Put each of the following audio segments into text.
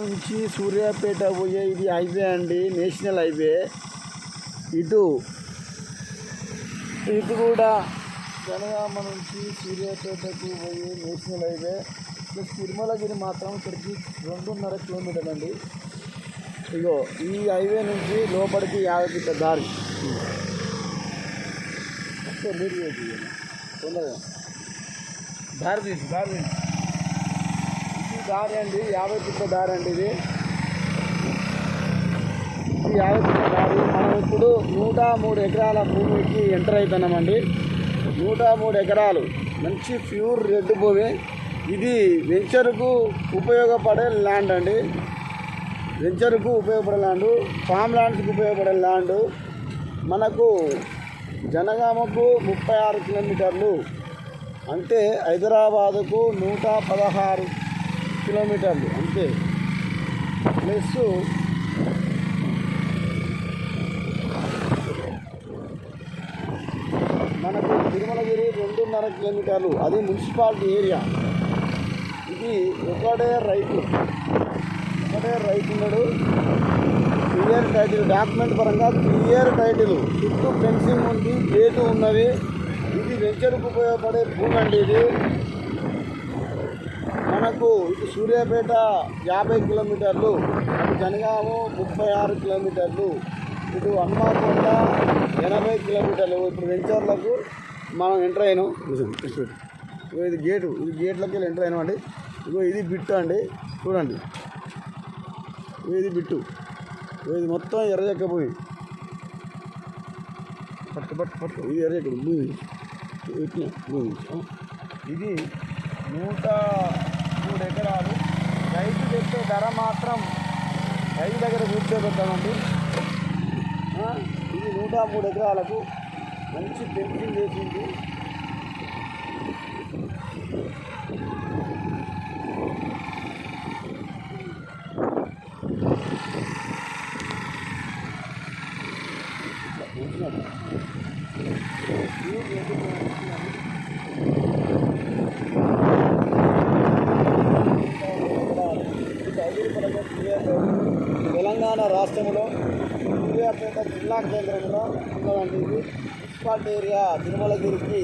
నుంచి సూర్యాపేట పోయే ఇది హైవే అండి నేషనల్ హైవే. ఇటు ఇటు కూడా జనగామ నుంచి సూర్యాపేటకు పోయే నేషనల్ హైవే. ప్లస్ తిరుమలగిరి మాత్రం ఇక్కడికి రెండున్నర కిలోమీటర్ అండి. ఇగో ఈ హైవే నుంచి లోపలికి యాభై దారి. మీరు తొందరగా. దారి తీసి దారి తీసి. దారి అండి యాభై ఫుట్ల దారి అండి ఇది. ఈ యాభై ఫుట్ల దారి. మనం ఇప్పుడు నూట మూడు ఎకరాల భూమికి ఎంటర్ అవుతున్నామండి నూట మూడు ఎకరాలు. మంచి ప్యూర్ రెడ్ భూమి. ఇది వెంచర్కు ఉపయోగపడే ల్యాండ్ అండి. వెంచర్కు ఉపయోగపడే ల్యాండ్ ఫామ్ ల్యాండ్స్కి ఉపయోగపడే ల్యాండ్. మనకు జనగామకు ముప్పై ఆరు కిలోమీటర్లు. అంటే హైదరాబాదుకు నూట పదహారు కిలోమీటర్లు అంతే. ప్లస్ మనకు తిరుమలగిరి రెండున్నర కిలోమీటర్లు అది మున్సిపాలిటీ ఏరియా. ఇది ఒకటే రైతు ఒకటే రైతు ఉన్నాడు. క్లియర్ టైటిల్ డాక్యుమెంట్ పరంగా క్లియర్ టైటిల్. చుట్టూ ఫెన్సింగ్ ఉంది గేటు ఉన్నది ఇది వెంచర్కు ఉపయోగపడే భూమి అండి ఇది. మనకు ఇటు సూర్యాపేట యాభై కిలోమీటర్లు అటు జనగాము ముప్పై ఆరు కిలోమీటర్లు ఇటు హనుమాకొండ ఎనభై కిలోమీటర్లు. ఇప్పుడు వెంచర్లకు మనం ఎంటర్ అయినాం. ఇగో ఇది గేటు ఇది గేట్లకి వెళ్ళి ఎంటర్ అయినామండి. ఇగో ఇది బిట్టు అండి. చూడండి. ఇది బిట్టు. ఇది మొత్తం ఎర్రజక్క భూమి పట్టు పట్టు పట్టు. ఇది ఎర్రజక్క భూమి ఇట్లా భూమి ఇది. నూట మూడు ఎకరాలు. రైతు చెప్పే ధర మాత్రం రైతు దగ్గర కూర్చోబెట్టామండి. ఇది నూట మూడు ఎకరాలకు మంచి పెన్షన్ చేసింది తెలంగాణ రాష్ట్రంలో సూర్యాపేట జిల్లా కేంద్రంలో ఉన్నదండి ఇది మున్సిపాలిటీ ఏరియా తిరుమలగిరికి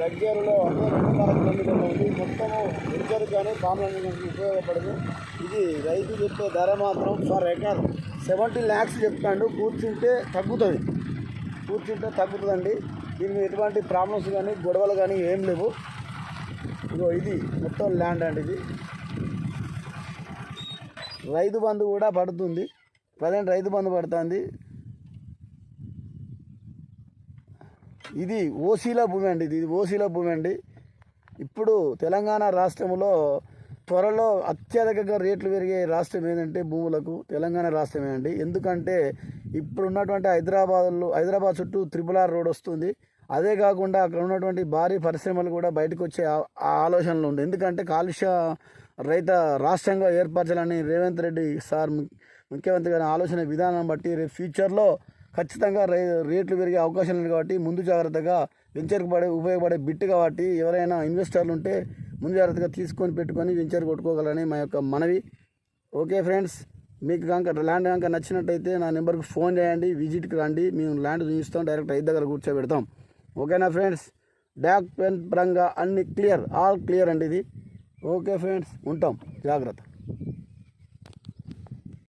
దగ్గరలో అంటే రెండున్నర కిలోమీటర్లు ఉంది మొత్తము వెంచర్ కానీ పాములకి ఉపయోగపడదు. ఇది రైతు చెప్పే ధర మాత్రం ఫర్ ఎకర్ సెవెంటీ ల్యాక్స్ చెప్తాడు. కూర్చుంటే తగ్గుతుంది. కూర్చుంటే తగ్గుతుందండి. దీనికి ఎటువంటి ప్రాబ్లమ్స్ కానీ గొడవలు కానీ ఏం లేవు. ఇగో ఇది మొత్తం ల్యాండ్ అండి ఇది. రైతు బంధు కూడా పడుతుంది. ప్రజెంట్ రైతు బంధు పడుతుంది. ఇది ఓసీల భూమి అండి ఇది ఓసీల భూమి అండి ఇప్పుడు తెలంగాణ రాష్ట్రంలో త్వరలో అత్యధికంగా రేట్లు పెరిగే రాష్ట్రం ఏంటంటే భూములకు తెలంగాణ రాష్ట్రమే అండి ఎందుకంటే ఇప్పుడు ఉన్నటువంటి హైదరాబాద్లో హైదరాబాద్ చుట్టూ త్రిపుల్ ఆర్ రోడ్ వస్తుంది. అదే కాకుండా అక్కడ ఉన్నటువంటి భారీ పరిశ్రమలు కూడా బయటకు వచ్చే ఆ ఆలోచనలు ఉంది ఎందుకంటే కాలుష్య రైత రాష్ట్రంగా ఏర్పరచాలని రేవంత్ రెడ్డి సార్ ముఖ్యమంత్రి గారి ఆలోచన విధానం బట్టి రేపు ఫ్యూచర్లో ఖచ్చితంగా రై రేట్లు పెరిగే అవకాశం లేదు కాబట్టి ముందు జాగ్రత్తగా వెంచర్కి పడే ఉపయోగపడే బిట్ కాబట్టి ఎవరైనా ఇన్వెస్టర్లు ఉంటే ముందు జాగ్రత్తగా తీసుకొని పెట్టుకొని వెంచర్ కొట్టుకోగలని మా యొక్క మనవి. ఓకే ఫ్రెండ్స్ మీకు కనుక ల్యాండ్ కనుక నచ్చినట్టయితే నా నెంబర్కి ఫోన్ చేయండి విజిట్కి రండి మేము ల్యాండ్ చూపిస్తాం డైరెక్ట్ రైతు దగ్గర కూర్చోబెడతాం. ఓకేనా ఫ్రెండ్స్ డాక్యుమెంట్ పరంగా అన్ని క్లియర్ ఆల్ క్లియర్ అండి ఇది. ఓకే ఫ్రెండ్స్ ఉంటాం. జాగ్రత్త.